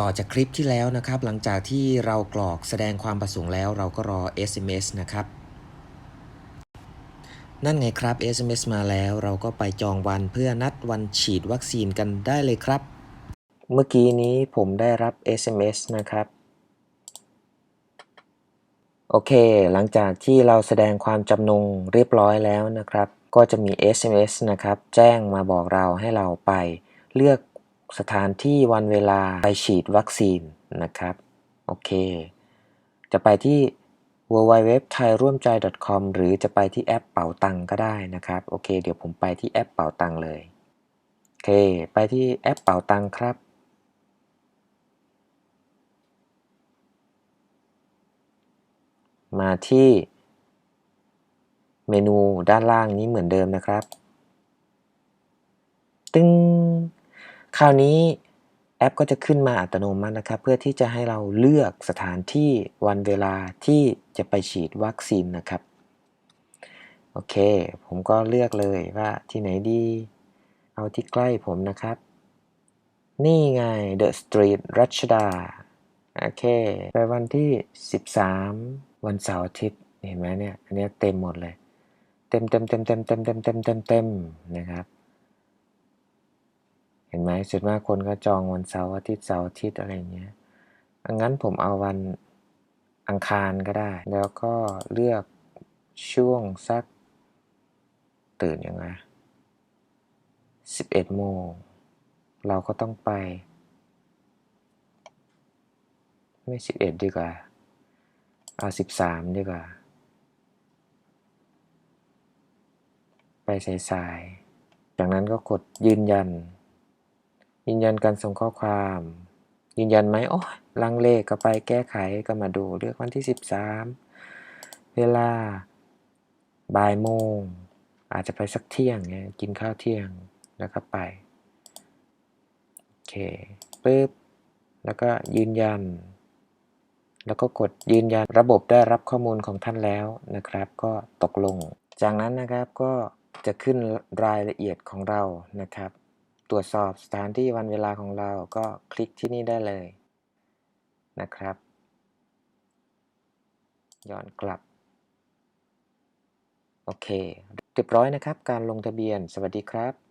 ต่อจากคลิปที่แล้วนะครับ หลังจากที่เรากรอกแสดงความประสงค์แล้ว เราก็รอ SMS นะครับ นั่นไงครับ SMS มาแล้วเราก็ไปจองวันเพื่อนัดวันฉีดวัคซีนกันได้เลยครับ เมื่อกี้นี้ผมได้รับ SMS นะครับโอเค หลังจากที่เราแสดงความจำนงเรียบร้อยแล้วนะครับ ก็จะมี SMS นะครับ แจ้งมาบอกเราให้เราไปเลือก สถานที่วันเวลาไปฉีดวัคซีนนะครับ โอเค จะไปที่ www thai ร่วมใจ .com หรือจะไปที่แอปเป๋าตังก็ได้นะครับ โอเค เดี๋ยวผมไปที่แอปเป๋าตังเลย โอเค ไปที่แอปเป๋าตังครับมาที่เมนูด้านล่างนี้เหมือนเดิมนะครับ ตึ้ง คราวนี้แอปก็จะขึ้นมาอัตโนมัตินะครับ เพื่อที่จะให้เราเลือกสถานที่วันเวลาที่จะไปฉีดวัคซีนนะครับโอเค ผมก็เลือกเลยว่าที่ไหนดี เอาที่ใกล้ผมนะครับ นี่ไง The Street รัชดา โอเค ไปวันที่ 13 วันเสาร์อาทิตย์ เห็นไหมเนี่ย อันนี้เต็มหมดเลย เต็มเต็มเต็มเต็มเต็มเต็มเต็มเต็มเต็มนะครับ เห็นไหมส่วนมากคนก็จองวันเสาร์อาทิตย์เสาร์อาทิตย์อะไรเงี้ยงั้นผมเอาวันอังคารก็ได้ แล้วก็เลือกช่วงสักตื่นยังไง11โมง เราก็ต้องไป ไม่11ดีกว่า เอา13ดีกว่า ไปสายๆจากนั้นก็กดยืนยัน ยืนยันการส่งข้อความ ยืนยันไหมโอ้ลังเลก็ไปแก้ไขก็มาดูเลือกวันที่ 13 เวลาบ่ายโมง อาจจะไปสักเที่ยงเงี้ยกินข้าวเที่ยงแล้วก็ไปโอเคปึ๊บแล้วก็ยืนยัน แล้วก็กดยืนยันระบบได้รับข้อมูลของท่านแล้วนะครับ ก็ตกลง จากนั้นนะครับก็จะขึ้นรายละเอียดของเรานะครับ ตรวจสอบสถานที่วันเวลาของเราก็คลิกที่นี่ได้เลยนะครับ ย้อนกลับ โอเค เรียบร้อยนะครับ การลงทะเบียน สวัสดีครับ